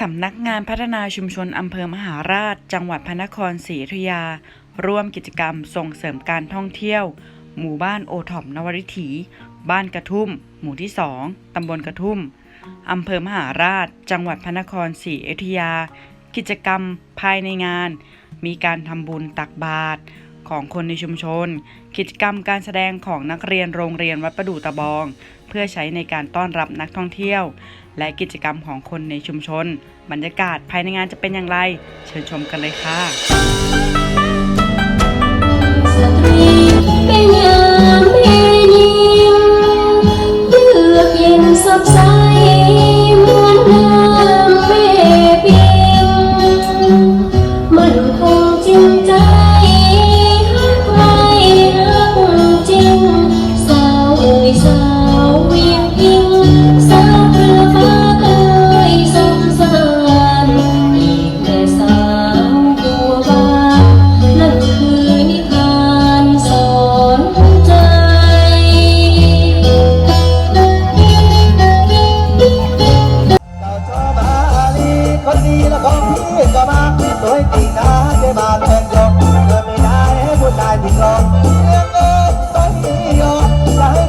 สำนักงานพัฒนาชุมชนอำเภอมหาราช จังหวัดพระนครศรีอยุธยา ร่วมกิจกรรมส่งเสริมการท่องเที่ยว หมู่บ้านโอท็อปนวริถี บ้านกระทุ่ม หมู่ที่2ตำบลกระทุ่มอำเภอมหาราช จังหวัดพระนครศรีอยุธยา กิจกรรมภายในงาน มีการทำบุญตักบาตร ของคนในชุมชน กิจกรรมการแสดงของนักเรียนโรงเรียนวัดประดู่ตะบอง เพื่อใช้ในการต้อนรับนักท่องเที่ยว และกิจกรรมของคนในชุมชน บรรยากาศภายในงานจะเป็นอย่างไร เชิญชมกันเลยค่ะสตรีเป็นยามเพลงเยือกเย็นสดใส